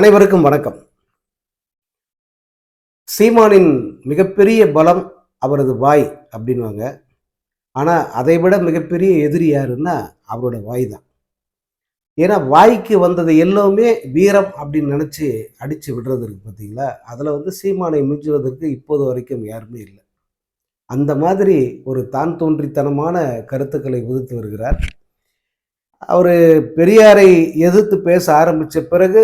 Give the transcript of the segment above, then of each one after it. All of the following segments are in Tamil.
அனைவருக்கும் வணக்கம். சீமானின் மிகப்பெரிய பலம் அவரது வாய் அப்படின்வாங்க ஆனால் அதை விட மிகப்பெரிய எதிரி யாருன்னா அவரோட வாய் தான். ஏன்னா வாய்க்கு வந்தது எல்லாமே வீரம் அப்படின்னு நினச்சி அடித்து விடுறது இருக்கு பார்த்தீங்களா அதில் வந்து சீமானை மிஞ்சுவதற்கு இப்போது வரைக்கும் யாருமே இல்லை. அந்த மாதிரி ஒரு தான் தோன்றித்தனமான கருத்துக்களை உதித்து வருகிறார். அவர் பெரியாரை எதிர்த்து பேச ஆரம்பித்த பிறகு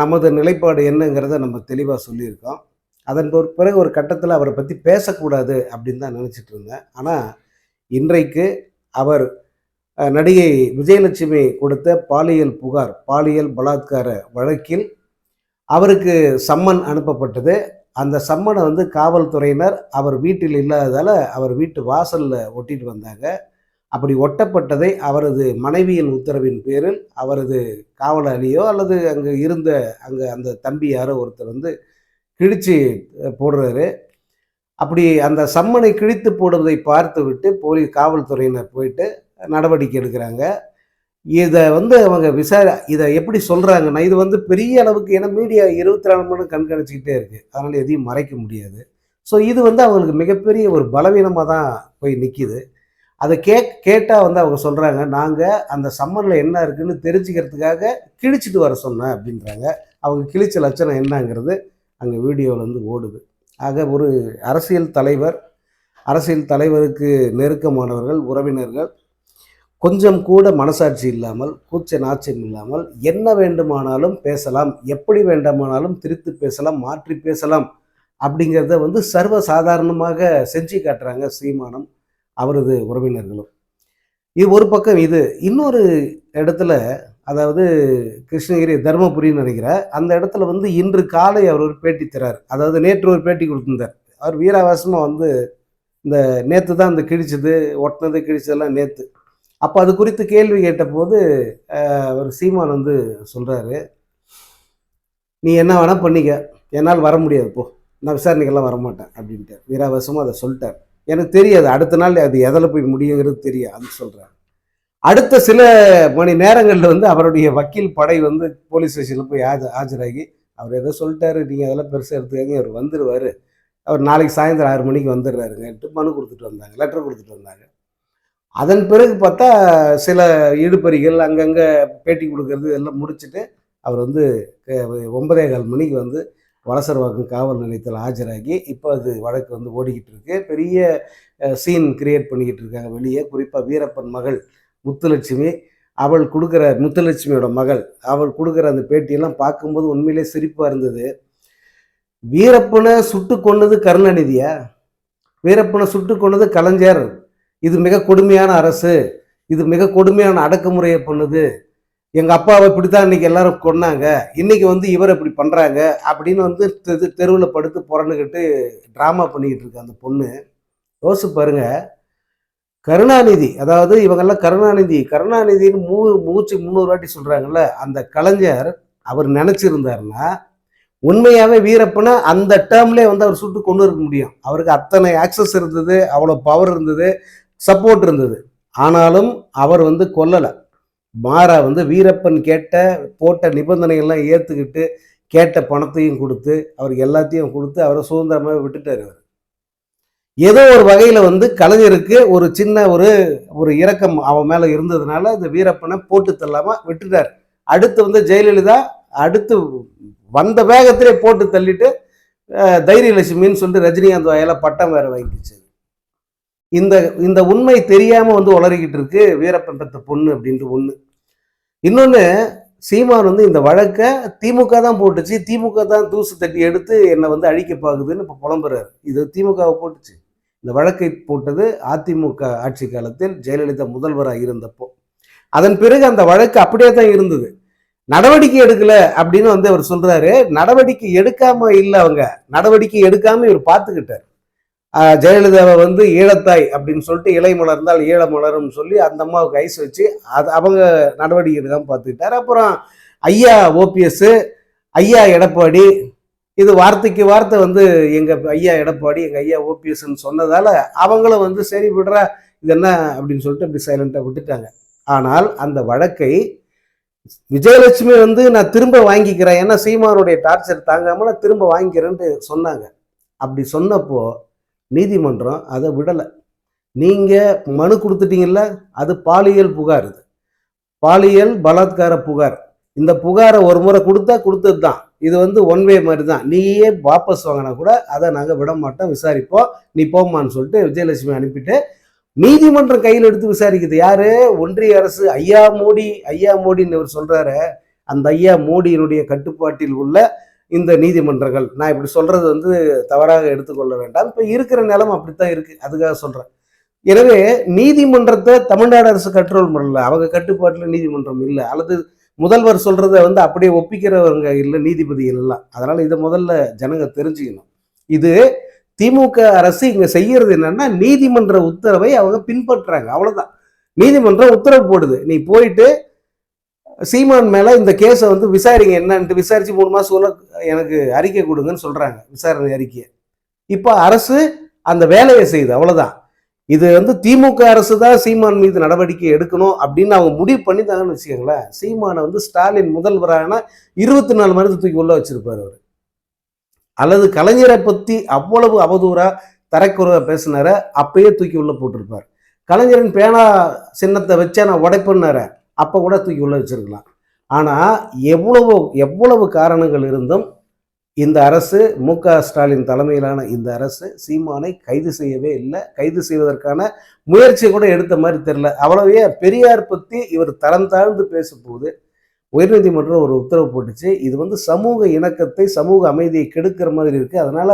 நமது நிலைப்பாடு என்னங்கிறத நம்ம தெளிவாக சொல்லியிருக்கோம். அதன் பிறகு ஒரு கட்டத்தில் அவரை பற்றி பேசக்கூடாது அப்படின்னு தான் நினச்சிட்டு இருந்தேன். ஆனால் இன்றைக்கு அவர் நடிகை விஜயலட்சுமி கொடுத்த பாலியல் புகார் பாலியல் பலாத்கார வழக்கில் அவருக்கு சம்மன் அனுப்பப்பட்டது. அந்த சம்மனை வந்து காவல்துறையினர் அவர் வீட்டில் இல்லாததால் அவர் வீட்டு வாசலில் ஒட்டிட்டு வந்தாங்க. அப்படி ஒட்டப்பட்டதை அவரது மனைவியின் உத்தரவின் பேரில் அவரது காவலாளியோ அல்லது அங்கே இருந்த அங்கே அந்த தம்பி யாரோ ஒருத்தர் வந்து கிழிச்சு போடுறாரு. அப்படி அந்த சம்மனை கிழித்து போடுவதை பார்த்து விட்டு போலீஸ் காவல்துறையினர் போயிட்டு நடவடிக்கை எடுக்கிறாங்க. இதை வந்து அவங்க விசார இதை எப்படி சொல்கிறாங்கன்னா இது வந்து பெரிய அளவுக்கு ஏன்னா மீடியா இருபத்தி நாலு மணி கண்காணிச்சிக்கிட்டே இருக்குது அதனால் எதையும் மறைக்க முடியாது. ஸோ இது வந்து அவங்களுக்கு மிகப்பெரிய ஒரு பலவீனமாக தான் போய் நிற்கிது அதை கே கேட்டால் வந்து அவங்க சொல்கிறாங்க நாங்கள் அந்த சம்மரில் என்ன இருக்குன்னு தெரிஞ்சுக்கிறதுக்காக கிழிச்சிட்டு வர சொன்னேன் அப்படின்றாங்க. அவங்க கிழிச்ச லட்சணம் என்னங்கிறது அங்கே வீடியோவில் வந்து ஓடுது. ஆக ஒரு அரசியல் தலைவர் அரசியல் தலைவருக்கு நெருக்கமானவர்கள் உறவினர்கள் கொஞ்சம் கூட மனசாட்சி இல்லாமல் கூச்ச நாச்சம் இல்லாமல் என்ன வேண்டுமானாலும் பேசலாம் எப்படி வேண்டுமானாலும் திருத்து பேசலாம் மாற்றி பேசலாம் அப்படிங்கிறத வந்து சர்வ சாதாரணமாக செஞ்சு காட்டுறாங்க சீமானம். அவரது உறவினர்களும். இது ஒரு பக்கம் இது இன்னொரு இடத்துல அதாவது கிருஷ்ணகிரி தருமபுரின்னு நினைக்கிறேன் அந்த இடத்துல வந்து இன்று காலை அவர் ஒரு பேட்டி தரார். அதாவது நேற்று ஒரு பேட்டி கொடுத்திருந்தார். அவர் வீராவாசமாக வந்து இந்த நேற்று தான் இந்த கிழிச்சது ஒட்டினது கிழிச்சதெல்லாம் நேற்று அப்போ அது குறித்து கேள்வி கேட்டபோது அவர் சீமான் வந்து சொல்கிறாரு நீ என்ன வேணால் பண்ணிக்க. என்னால் வர முடியாது போ. நான் விசாரணைக்கெல்லாம் வரமாட்டேன் அப்படின்ட்டு வீராவாசமாக அதை சொல்லிட்டார். எனக்கு தெரியாது. அடுத்த நாள் அது எதில் போய் முடியுங்கிறது தெரியும் அது அடுத்த சில மணி நேரங்களில் வந்து அவருடைய வக்கீல் படை வந்து போலீஸ் ஸ்டேஷனில் போய் ஆஜ ஆஜராகி அவர் எதோ சொல்லிட்டாரு நீங்கள் அதெல்லாம் பெருசாக எடுத்துக்காங்க அவர் வந்துடுவார் அவர் நாளைக்கு சாயந்தரம் ஆறு மணிக்கு வந்துடுறாருங்கன்ட்டு மனு கொடுத்துட்டு வந்தாங்க. லெட்டர் கொடுத்துட்டு வந்தாங்க. அதன் பிறகு பார்த்தா சில இடுபறிகள் அங்கங்கே பேட்டி கொடுக்கறது எல்லாம் முடிச்சுட்டு அவர் வந்து ஒன்பதே கால் மணிக்கு வந்து வலசரவாக்கம் காவல் நிலையத்தில் ஆஜராகி இப்போ அது வழக்கு வந்து ஓடிக்கிட்டு இருக்கு. பெரிய சீன் கிரியேட் பண்ணிக்கிட்டு இருக்காங்க வெளியே. குறிப்பாக வீரப்பன் மகள் முத்துலட்சுமி அவள் கொடுக்குற முத்துலட்சுமியோட மகள் அவள் கொடுக்குற அந்த பேட்டியெல்லாம் பார்க்கும்போது உண்மையிலே சிரிப்பாக இருந்தது. வீரப்பனை சுட்டு கொன்னது கருணாநிதியா? வீரப்பனை சுட்டு கொன்னது கலைஞர். இது மிக கொடுமையான அரசு. இது மிக கொடுமையான அடக்குமுறையை பண்ணுது. எங்கள் அப்பாவை இப்படி தான் இன்றைக்கி எல்லாரும் கொன்னாங்க. இன்றைக்கி வந்து இவர் இப்படி பண்ணுறாங்க அப்படின்னு வந்து தெரு தெருவில் படுத்து புறணுக்கிட்டு ட்ராமா பண்ணிக்கிட்டு இருக்கு அந்த பொண்ணு. யோசிச்சு பாருங்க. கருணாநிதி அதாவது இவங்கெல்லாம் கருணாநிதி கருணாநிதின்னு மூ மூச்சு முந்நூறு வாட்டி சொல்கிறாங்கல்ல அந்த கலைஞர் அவர் நினச்சிருந்தாருன்னா உண்மையாகவே வீரப்பனை அந்த டேர்ம்லேயே வந்து அவர் சுட்டு கொண்டு இருக்க முடியும். அவருக்கு அத்தனை ஆக்சஸ் இருந்தது அவ்வளோ பவர் இருந்தது சப்போர்ட் இருந்தது. ஆனாலும் அவர் வந்து கொல்லலை. மாறா வந்து வீரப்பன் கேட்ட போட்ட நிபந்தனைகள்லாம் ஏற்றுக்கிட்டு கேட்ட பணத்தையும் கொடுத்து அவருக்கு எல்லாத்தையும் கொடுத்து அவரை சுதந்திரமாக விட்டுட்டார் அவர். ஏதோ ஒரு வகையில் வந்து கலைஞருக்கு ஒரு சின்ன ஒரு ஒரு இரக்கம் அவன் மேலே இருந்ததுனால இந்த வீரப்பனை போட்டு தள்ளாமல் விட்டுட்டார். அடுத்து வந்து ஜெயலலிதா அடுத்து வந்த வேகத்திலே போட்டு தள்ளிட்டு தைரியலட்சுமின்னு சொல்லிட்டு ரஜினிகாந்த் வாயில பட்டம் வேற வாங்கிச்சு. இந்த இந்த உண்மை தெரியாம வந்து உளறிக்கிட்டு இருக்கு வீரப்பன் பெத்த பொண்ணு அப்படின்ட்டு ஒன்று இன்னொன்று சீமான் வந்து இந்த வழக்கை திமுக தான் போட்டுச்சு. திமுக தான் தூசு தட்டி எடுத்து என்னை வந்து அழிக்க பாக்குதுன்னு இப்போ புலம்புறாரு. இது திமுகவை போட்டுச்சு. இந்த வழக்கை போட்டது அதிமுக ஆட்சி காலத்தில் ஜெயலலிதா முதல்வராக இருந்தப்போ. அதன் பிறகு அந்த வழக்கு அப்படியே தான் இருந்தது. நடவடிக்கை எடுக்கல அப்படின்னு வந்து அவர் சொல்றாரு. நடவடிக்கை எடுக்காம இல்லை அவங்க. நடவடிக்கை எடுக்காம இவர் பார்த்துக்கிட்டார் ஜெயலலிதாவை வந்து ஈழத்தாய் அப்படின்னு சொல்லிட்டு இலை மலர்ந்தால் ஈழ மலரும்னு சொல்லி அந்த அம்மாவுக்கு ஐஸ் வச்சு அது அவங்க நடவடிக்கை தான் பார்த்துக்கிட்டார். அப்புறம் ஐயா ஓபிஎஸ் ஐயா எடப்பாடி இது வார்த்தைக்கு வார்த்தை வந்து எங்கள் ஐயா எடப்பாடி எங்கள் ஐயா ஓபிஎஸ்ன்னு சொன்னதால் அவங்களும் வந்து சரி விடுறா இது என்ன அப்படின்னு சொல்லிட்டு அப்படி சைலண்டா விட்டுட்டாங்க. ஆனால் அந்த வழக்கை விஜயலட்சுமி வந்து நான் திரும்ப வாங்கிக்கிறேன் ஏன்னா சீமானுடைய டார்ச்சர் தாங்காமல் நான் திரும்ப வாங்கிக்கிறேன்ட்டு சொன்னாங்க. அப்படி சொன்னப்போ நீதிமன்றம் அதை விடலை. நீங்கள் மனு கொடுத்துட்டீங்கல்ல அது பாலியல் புகார் இது. பாலியல் பலாத்கார புகார். இந்த புகாரை ஒரு முறை கொடுத்தா கொடுத்தது தான். இது வந்து ஒன் வே மாதிரி தான். நீயே வாபஸ் வாங்கினா கூட அதை நாங்கள் விட மாட்டோம் விசாரிப்போம். நீ போம்மான்னு சொல்லிட்டு விஜயலட்சுமி அனுப்பிட்டு நீதிமன்றம் கையில் எடுத்து விசாரிக்குது. யாரு? ஒன்றிய அரசு. ஐயா மோடி ஐயா மோடின்னு இவர் சொல்றாரு. அந்த ஐயா மோடியினுடைய கட்டுப்பாட்டில் உள்ள இந்த நீதிமன்றங்கள். நான் இப்படி சொல்றது வந்து தவறாக எடுத்துக்கொள்ள வேண்டாம். இப்போ இருக்கிற நிலம் அப்படித்தான் இருக்கு. அதுக்காக சொல்றேன். எனவே நீதிமன்றத்தை தமிழ்நாடு அரசு கண்ட்ரோல் பண்ணல. அவங்க கட்டுப்பாட்டில் நீதிமன்றம் இல்லை. அல்லது முதல்வர் சொல்றத வந்து அப்படியே ஒப்பிக்கிறவங்க இல்லை நீதிபதி எல்லாம் அதனால இதை முதல்ல ஜனங்க தெரிஞ்சுக்கணும். இது திமுக அரசு இங்க செய்யறது என்னன்னா நீதிமன்ற உத்தரவை அவங்க பின்பற்றுறாங்க. அவ்வளவுதான். நீதிமன்றம் உத்தரவு போடுது. நீ போயிட்டு சீமான் மேலே இந்த கேஸை வந்து விசாரிங்க என்னன்ட்டு விசாரித்து மூணு மாதத்துக்குள்ள எனக்கு அறிக்கை கொடுங்கன்னு சொல்கிறாங்க விசாரணை அறிக்கையை. இப்போ அரசு அந்த வேலையை செய்யுது அவ்வளோதான் இது வந்து திமுக அரசு தான் சீமான் மீது நடவடிக்கை எடுக்கணும் அப்படின்னு அவங்க முடிவு பண்ணிட்டாங்கன்னு வச்சுக்கோங்களேன். சீமானை வந்து ஸ்டாலின் முதல்வரான இருபத்தி நாலு மணி தூக்கி உள்ள வச்சிருப்பார் அவர். அல்லது கலைஞரை பற்றி அவ்வளவு அவதூறாக தரைக்குறவா பேசினார அப்பயே தூக்கி உள்ள போட்டிருப்பார். கலைஞரின் பேனா சின்னத்தை வச்சா நான் உடைப்புன்னார அப்போ கூட தூக்கி உள்ள வச்சிருக்கலாம். ஆனால் எவ்வளவு எவ்வளவு காரணங்கள் இருந்தும் இந்த அரசு மு க ஸ்டாலின் தலைமையிலான இந்த அரசு சீமானை கைது செய்யவே இல்லை. கைது செய்வதற்கான முயற்சி கூட எடுத்த மாதிரி தெரில அவ்வளவே பெரியார் பற்றி இவர் தரம் தாழ்ந்து பேசும்போது உயர்நீதிமன்றம் ஒரு உத்தரவு போட்டுச்சு. இது வந்து சமூக இணக்கத்தை சமூக அமைதியை கெடுக்கிற மாதிரி இருக்கு. அதனால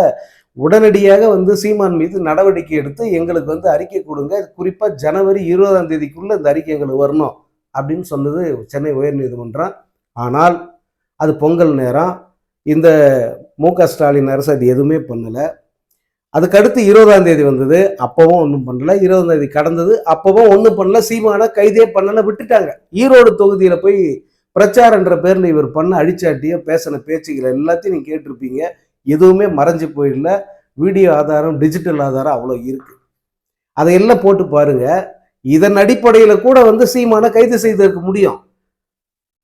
உடனடியாக வந்து சீமான் மீது நடவடிக்கை எடுத்து எங்களுக்கு வந்து அறிக்கை கொடுங்க. குறிப்பாக ஜனவரி இருபதாம் தேதிக்குள்ள இந்த அறிக்கை எங்களுக்கு வரணும். அப்படின்னு சொன்னது சென்னை உயர்நீதிமன்றம் ஆனால் அது பொங்கல் நேரம். இந்த மு க ஸ்டாலின் அரசு அது எதுவுமே பண்ணலை. அதுக்கடுத்து இருபதாம் தேதி வந்தது. அப்பவும் ஒன்றும் பண்ணல. இருபதாம் தேதி கடந்தது. அப்பவும் ஒன்றும் பண்ணல. சீமானை கைதே பண்ணலை. விட்டுட்டாங்க. ஈரோடு தொகுதியில் போய் பிரச்சாரன்ற பேரில் இவர் பண்ண அடிச்சாட்டிய பேசின பேச்சுகள் எல்லாத்தையும் நீங்கள் கேட்டிருப்பீங்க. எதுவுமே மறைஞ்சு போயிடல. வீடியோ ஆதாரம் டிஜிட்டல் ஆதாரம் அவ்வளோ இருக்குது அதையெல்லாம் போட்டு பாருங்கள் இதன் அடிப்படையில் கூட வந்து சீமானை கைது செய்திருக்க முடியும்.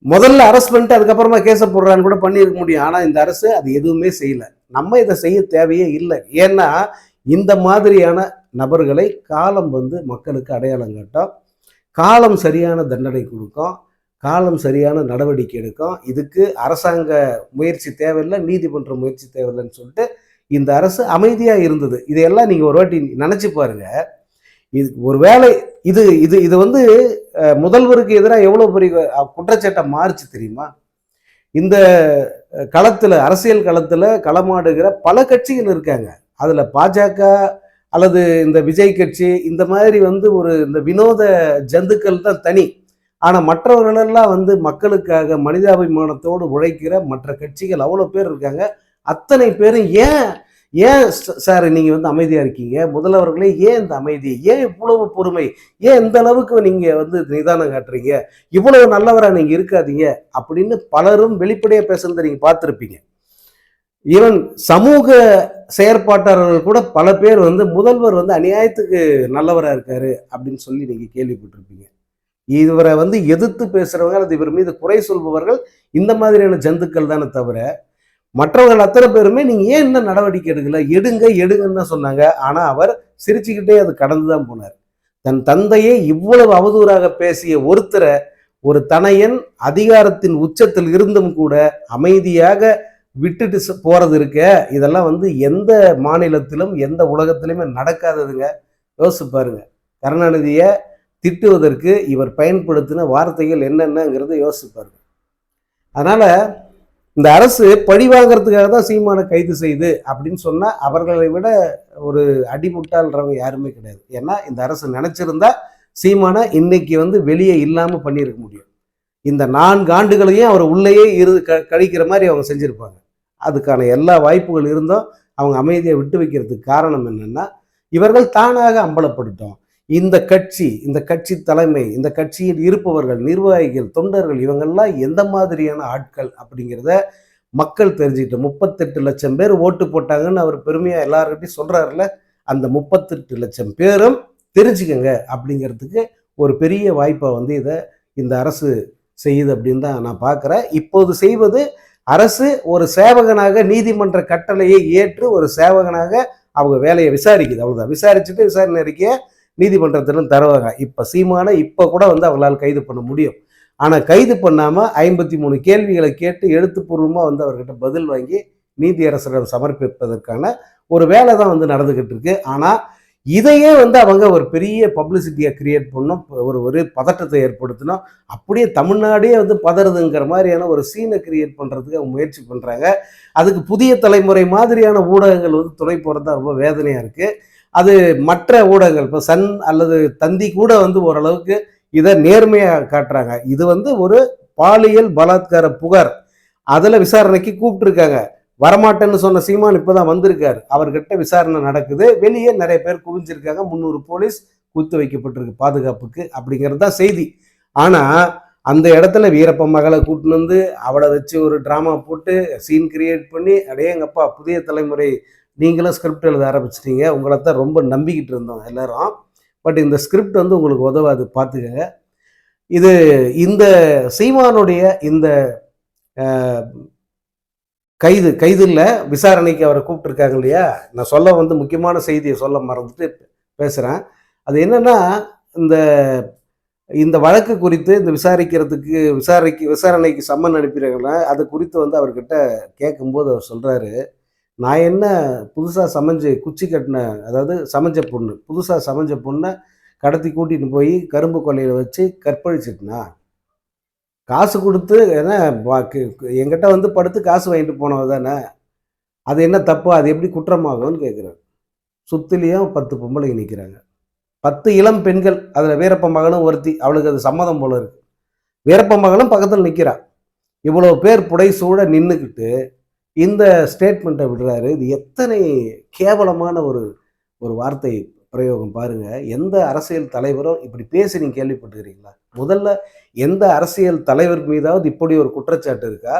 முதல்ல அரெஸ்ட் பண்ணிட்டு அதுக்கப்புறமா கேஸை போடுறான்னு கூட பண்ணியிருக்க முடியும். ஆனால் இந்த அரசு அது எதுவுமே செய்யலை. நம்ம இதை செய்ய தேவையே இல்லை. ஏன்னா இந்த மாதிரியான நபர்களை காலம் வந்து மக்களுக்கு அடையாளம் காட்டும். காலம் சரியான தண்டனை கொடுக்கும். காலம் சரியான நடவடிக்கை எடுக்கும். இதுக்கு அரசாங்க முயற்சி தேவையில்லை நீதிமன்ற முயற்சி தேவையில்லைன்னு சொல்லிட்டு இந்த அரசு அமைதியாக இருந்தது. இதையெல்லாம் நீங்கள் ஒரு வாட்டி நினச்சி பாருங்கள் இது ஒரு வேலை இது இது இது வந்து முதல்வருக்கு எதிராக எவ்வளோ பெரிய குற்றச்சாட்டை மாறுச்சு தெரியுமா? இந்த களத்தில் அரசியல் களத்தில் களமாடுகிற பல கட்சிகள் இருக்காங்க. அதில் பாஜக அல்லது இந்த விஜய் கட்சி இந்த மாதிரி வந்து ஒரு இந்த வினோத ஜந்துக்கள் தான் தனி. ஆனால் மற்றவர்களெல்லாம் வந்து மக்களுக்காக மனிதாபிமானத்தோடு உழைக்கிற மற்ற கட்சிகள் அவ்வளோ பேர் இருக்காங்க. அத்தனை பேரும் ஏன் ஏன் சார் நீங்கள் வந்து அமைதியாக இருக்கீங்க? முதல்வர்களே ஏன் இந்த அமைதி? ஏன் இவ்வளவு பொறுமை? ஏன் இந்த அளவுக்கு நீங்கள் வந்து நிதானம் காட்டுறீங்க? இவ்வளவு நல்லவராக நீங்கள் இருக்காதீங்க அப்படின்னு பலரும் வெளிப்படையாக பேசுறதை நீங்கள் பார்த்துருப்பீங்க. ஈவன் சமூக செயற்பாட்டாளர்கள் கூட பல பேர் வந்து முதல்வர் வந்து அநியாயத்துக்கு நல்லவராக இருக்காரு அப்படின்னு சொல்லி நீங்கள் கேள்விப்பட்டிருப்பீங்க. இவரை வந்து எதிர்த்து பேசுகிறவங்க அல்லது இவர் மீது குறை சொல்பவர்கள் இந்த மாதிரியான ஜந்துக்கள் தானே தவிர மற்றவர்கள் அத்தனை பேருமே நீங்கள் ஏன் இன்னும் நடவடிக்கை எடுக்கல? எடுங்க எடுங்கன்னு தான் சொன்னாங்க. ஆனால் அவர் சிரிச்சுக்கிட்டே அது கடந்து தான் போனார். தன் தந்தையை இவ்வளவு அவதூறாக பேசிய ஒருத்தரை ஒரு தனையன் அதிகாரத்தின் உச்சத்தில் இருந்தும் கூட அமைதியாக விட்டுட்டு போகிறது இருக்க? இதெல்லாம் வந்து எந்த மாநிலத்திலும் எந்த உலகத்திலுமே நடக்காததுங்க. யோசிச்சு பாருங்க. கருணாநிதியை திட்டுவதற்கு இவர் பயன்படுத்தின வார்த்தைகள் என்னென்னங்கிறத யோசிச்சு பாருங்க. அதனால் இந்த அரசு பழி வாங்குறதுக்காக தான் சீமானை கைது செய்து அப்படின்னு சொன்னால் அவர்களை விட ஒரு அடிமுட்டாள்ன்றவங்க யாருமே கிடையாது. ஏன்னா இந்த அரசு நினச்சிருந்தா சீமானை இன்னைக்கு வந்து வெளியே இல்லாமல் பண்ணியிருக்க முடியும். இந்த நான்கு ஆண்டுகளையும் அவர் உள்ளேயே இரு க கழிக்கிற மாதிரி அவங்க செஞ்சுருப்பாங்க. அதுக்கான எல்லா வாய்ப்புகள் இருந்தும் அவங்க அமைதியை விட்டு வைக்கிறதுக்கு காரணம் என்னென்னா இவர்கள் தானாக அம்பலப்படுத்தோம் இந்த கட்சி இந்த கட்சி தலைமை இந்த கட்சியில் இருப்பவர்கள் நிர்வாகிகள் தொண்டர்கள் இவங்கெல்லாம் எந்த மாதிரியான ஆட்கள் அப்படிங்கிறத மக்கள் தெரிஞ்சுக்கிட்டு முப்பத்தெட்டு லட்சம் பேர் ஓட்டு போட்டாங்கன்னு அவர் பெருமையாக எல்லார்கிட்டையும் சொல்றாருல அந்த முப்பத்தெட்டு லட்சம் பேரும் தெரிஞ்சுக்கங்க அப்படிங்கிறதுக்கு ஒரு பெரிய வாய்ப்பை வந்து இதை இந்த அரசு செய்யுது அப்படின்னு தான் நான் பார்க்குறேன் இப்போது செய்வது அரசு ஒரு சேவகனாக நீதிமன்ற கட்டளையை ஏற்று ஒரு சேவகனாக அவங்க வேலையை விசாரிக்குது. அவ்வளோதான் விசாரிச்சுட்டு விசாரணை அறிக்கையை நீதிமன்றத்திலும் தருவாங்க. இப்போ சீமானை இப்போ கூட வந்து அவர்களால் கைது பண்ண முடியும். ஆனால் கைது பண்ணாமல் ஐம்பத்தி மூணு கேள்விகளை கேட்டு எழுத்துப்பூர்வமாக வந்து அவர்கிட்ட பதில் வாங்கி நீதியரசரிடம் சமர்ப்பிப்பதற்கான ஒரு வேலை தான் வந்து நடந்துக்கிட்டு இருக்கு. ஆனால் இதையே வந்து அவங்க ஒரு பெரிய பப்ளிசிட்டியை கிரியேட் பண்ணணும் ஒரு ஒரு பதட்டத்தை ஏற்படுத்தணும் அப்படியே தமிழ்நாடே வந்து பதறுதுங்கிற மாதிரியான ஒரு சீனை கிரியேட் பண்ணுறதுக்கு அவங்க முயற்சி பண்ணுறாங்க அதுக்கு புதிய தலைமுறை மாதிரியான ஊடகங்கள் வந்து துணை போகிறது தான் ரொம்ப வேதனையாக இருக்குது அது மற்ற ஊடகங்கள் இப்போ சன் அல்லது தந்தி கூட வந்து ஓரளவுக்கு இதை நேர்மையாக காட்டுறாங்க. இது வந்து ஒரு பாலியல் பலாத்கார புகார். அதில் விசாரணைக்கு கூப்பிட்டுருக்காங்க. வரமாட்டேன்னு சொன்ன சீமான் இப்போ தான் வந்திருக்காரு. அவர்கிட்ட விசாரணை நடக்குது. வெளியே நிறைய பேர் குவிஞ்சிருக்காங்க. முந்நூறு போலீஸ் குத்து வைக்கப்பட்டிருக்கு பாதுகாப்புக்கு அப்படிங்கிறது தான் செய்தி. ஆனால் அந்த இடத்துல வீரப்ப மகளை கூட்டின்னு வந்து அவளை வச்சு ஒரு ட்ராமா போட்டு சீன் கிரியேட் பண்ணி அடே புதிய தலைமுறை நீங்களும் ஸ்கிரிப்ட் எழுத ஆரம்பிச்சிட்டீங்க. உங்களை தான் ரொம்ப நம்பிக்கிட்டு இருந்தோம் எல்லாரும். பட் இந்த ஸ்கிரிப்ட் வந்து உங்களுக்கு உதவாது பார்த்துக்கங்க. இது இந்த சீமானுடைய இந்த கைது கைது இல்லை விசாரணைக்கு அவரை கூப்பிட்டுருக்காங்க இல்லையா? நான் சொல்ல வந்து முக்கியமான செய்தியை சொல்ல மறந்துட்டு பேசுகிறேன் அது என்னென்னா இந்த இந்த வழக்கு குறித்து இந்த விசாரிக்கிறதுக்கு விசாரிக்க விசாரணைக்கு சம்மன் அனுப்பிடுறாங்கன்னா அது குறித்து வந்து அவர்கிட்ட கேட்கும்போது அவர் சொல்கிறாரு நான் என்ன புதுசாக சமைஞ்சு குச்சி கட்டின அதாவது சமைஞ்ச பொண்ணு புதுசாக சமைஞ்ச பொண்ணை கடத்தி கூட்டிகிட்டு போய் கரும்பு கொல்லையில் வச்சு கற்பழிச்சிட்டுனா? காசு கொடுத்து ஏன்னா வா- என்கிட்ட வந்து படுத்து காசு வாங்கிட்டு போனவ தானே? அது என்ன தப்பு? அது எப்படி குற்றமாகும்னு கேட்குறேன் சுத்திலையும் பத்து பொம்பளைங்க நிற்கிறாங்க பத்து இளம் பெண்கள் அதில் வீரப்ப மகளும் ஒருத்தி அவளுக்கு அது சம்மதம் போல இருக்கு. வீரப்ப மகளும் பக்கத்தில் நிற்கிறா இவ்வளோ பேர் புடை சூழ நின்றுக்கிட்டு இந்த ஸ்டேட்மெண்ட்டை விடுறாரு. இது எத்தனை கேவலமான ஒரு ஒரு வார்த்தை பிரயோகம் பாருங்க. எந்த அரசியல் தலைவரும் இப்படி பேசி நீங்க கேள்விப்பட்டிருக்கீங்களா? முதல்ல எந்த அரசியல் தலைவர் மீதாவது இப்படி ஒரு குற்றச்சாட்டு இருக்கா?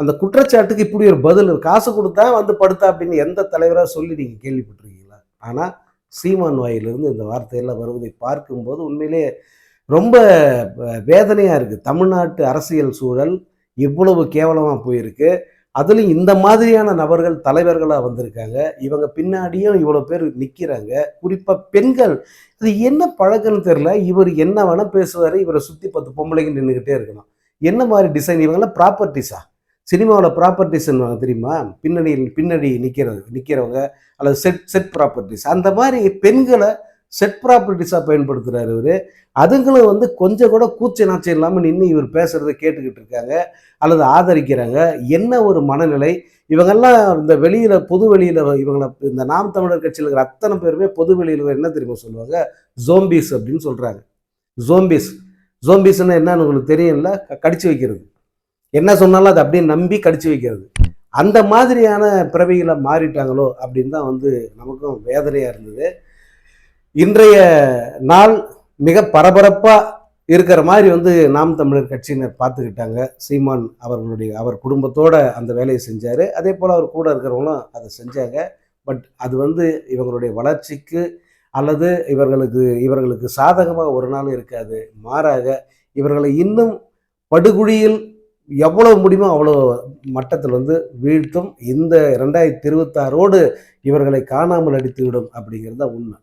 அந்த குற்றச்சாட்டுக்கு இப்படி ஒரு பதில் காசு கொடுத்தா வந்து படுத்தா அப்படின்னு எந்த தலைவராக சொல்லி நீங்கள் கேள்விப்பட்டிருக்கீங்களா? ஆனால் சீமான் வாயிலிருந்து இந்த வார்த்தையெல்லாம் வருவதை பார்க்கும்போது உண்மையிலே ரொம்ப வேதனையாக இருக்குது தமிழ்நாட்டு அரசியல் சூழல் இவ்வளவு கேவலமாக போயிருக்கு. அதுலேயும் இந்த மாதிரியான நபர்கள் தலைவர்களாக வந்திருக்காங்க. இவங்க பின்னாடியும் இவ்வளோ பேர் நிற்கிறாங்க குறிப்பாக பெண்கள். அது என்ன பழக்கம்னு தெரில இவர் என்ன வேணால் பேசுவார். இவரை சுற்றி பத்து பொம்பளைங்க நின்றுக்கிட்டே இருக்கணும். என்ன மாதிரி டிசைன் இவங்கெல்லாம் ப்ராப்பர்ட்டிஸா சினிமாவில் ப்ராப்பர்ட்டிஸ்ன்னு தெரியுமா? பின்னணியில் பின்னாடி நிற்கிறது நிற்கிறவங்க அல்லது செட் செட் ப்ராப்பர்ட்டிஸ் அந்த மாதிரி பெண்களை செட் ப்ராப்பர்ட்டிஸாக பயன்படுத்துகிறார் இவர். அதுங்களும் வந்து கொஞ்சம் கூட கூச்ச நாச்சம் இல்லாமல் நின்று இவர் பேசுகிறத கேட்டுக்கிட்டு இருக்காங்க அல்லது ஆதரிக்கிறாங்க. என்ன ஒரு மனநிலை? இவங்கெல்லாம் இந்த வெளியில் பொது வெளியில் இவங்களை இந்த நாம் தமிழர் கட்சியில் இருக்கிற அத்தனை பேருமே பொது வெளியில் என்ன தெரியுமா சொல்லுவாங்க? ஜோம்பிஸ் அப்படின்னு சொல்கிறாங்க ஜோம்பிஸ் ஜோம்பிஸ்ன்னு என்னன்னு உங்களுக்கு தெரியும்ல? கடிச்சு வைக்கிறது. என்ன சொன்னாலும் அதை அப்படியே நம்பி கடிச்சு வைக்கிறது. அந்த மாதிரியான பிறவிகளை மாறிட்டாங்களோ அப்படின்னு தான் வந்து நமக்கும் வேதனையாக இருந்தது. இன்றைய நாள் மிக பரபரப்பாக இருக்கிற மாதிரி வந்து நாம் தமிழர் கட்சியினர் பார்த்துக்கிட்டாங்க. சீமான் அவர்களுடைய அவர் குடும்பத்தோட அந்த வேலையை செஞ்சார். அதே போல் அவர் கூட இருக்கிறவங்களும் அதை செஞ்சாங்க. பட் அது வந்து இவங்களுடைய வளர்ச்சிக்கு அல்லது இவர்களுக்கு இவர்களுக்கு சாதகமாக ஒரு நாள் இருக்காது. மாறாக இவர்களை இன்னும் படுகுழியில் எவ்வளவு முடியுமோ அவ்வளோ மட்டத்தில் வந்து வீழ்த்தும். இந்த ரெண்டாயிரத்தி இருபத்தாறோடு இவர்களை காணாமல் அடித்துவிடும் அப்படிங்கிறது தான் உண்மை.